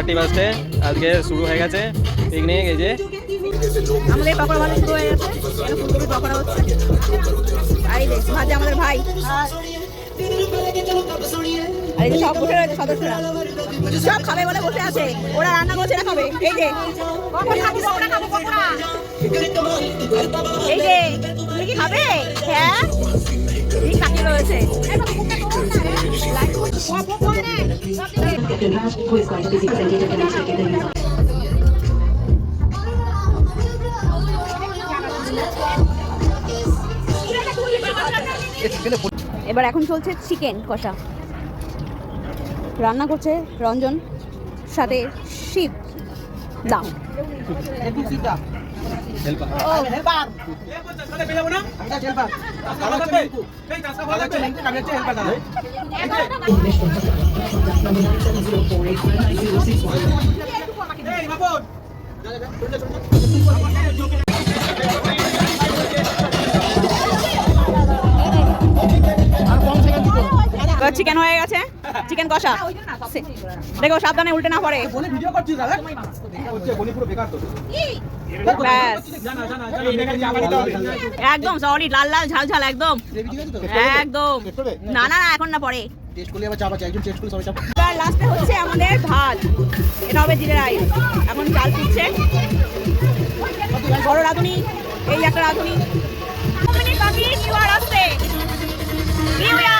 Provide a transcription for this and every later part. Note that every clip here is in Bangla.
চারটি বাজতে আজকে শুরু হয়ে গেছে পিকনিক এই যে আমাদের পকোড়া শুরু হয়ে গেছে ফুলকপি পকোড়া হচ্ছে আর দেখ ভাজা আমাদের ভাই আর এই যে সব বসে রয়েছে সদস্যরা সব খাবে বলে বসে আছে ওরা রান্না করছে না খাবে এই যে এই যে তুমি কি খাবে হ্যাঁ ঠিক রয়েছে who is going to be presented at the next weekend in এবার এখন চলছে চিকেন কষা রান্না করছে রঞ্জন সাথে শিব দাম এই বাবন চিকেন হয়ে গেছে। চিকেন কষা। দেখো সাবধানে উল্টে না পড়ে। ব্যাস। একদম সরি লাল লাল ঝাল ঝাল একদম। একদম। না না না এখন না পরে। টেস্ট করলে আবার চাপ আছে একজন টেস্ট করলে সবাই চাপ এবার লাস্টে হচ্ছে আমাদের ভাত। এটা হবে জিরে রাইস। এখন চাল ফুটছে। বড় রাঁধুনি এই একটা রাঁধুনি। বাকি? নিউ ইয়ার আসছে নিউ ইয়ার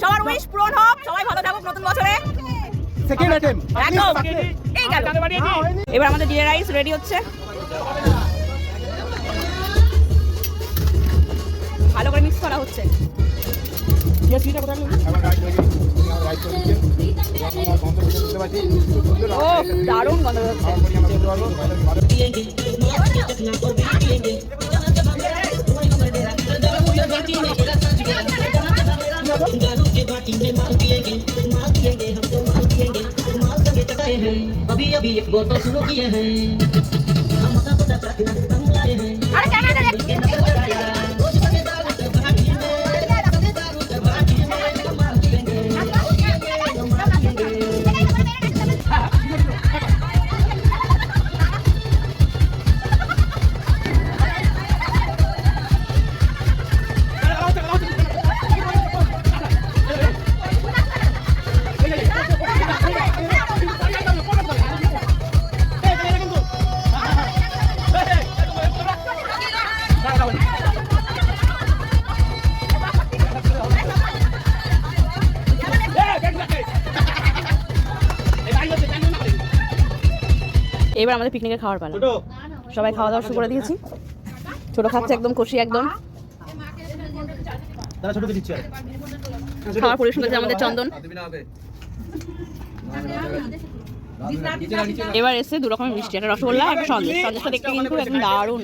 সবার উইশ পূরণ হোক। সবাই ভালো থাকুক নতুন বছরে। সেকেন্ড আইটেম একদম এই গেল এবার আমাদের জিরা রাইস রেডি হচ্ছে। ভালো করে মিক্স করা হচ্ছে। ও দারুণ গন্ধ হচ্ছে। अभी अभी एक बोतल शुरू किए हैं এবার আমাদের পিকনিকে খাওয়ার পালা সবাই খাওয়া দাওয়া শুরু করে দিয়েছি। ছোট খাচ্ছে একদম কষি একদম। খাওয়ার পরিবেশন করেছে আমাদের চন্দন। এবার এসে দু রকমের মিষ্টি একটা রসগোল্লা একটা সন্দেশ। সন্দেশটা দেখতে কিন্তু একদম দারুণ।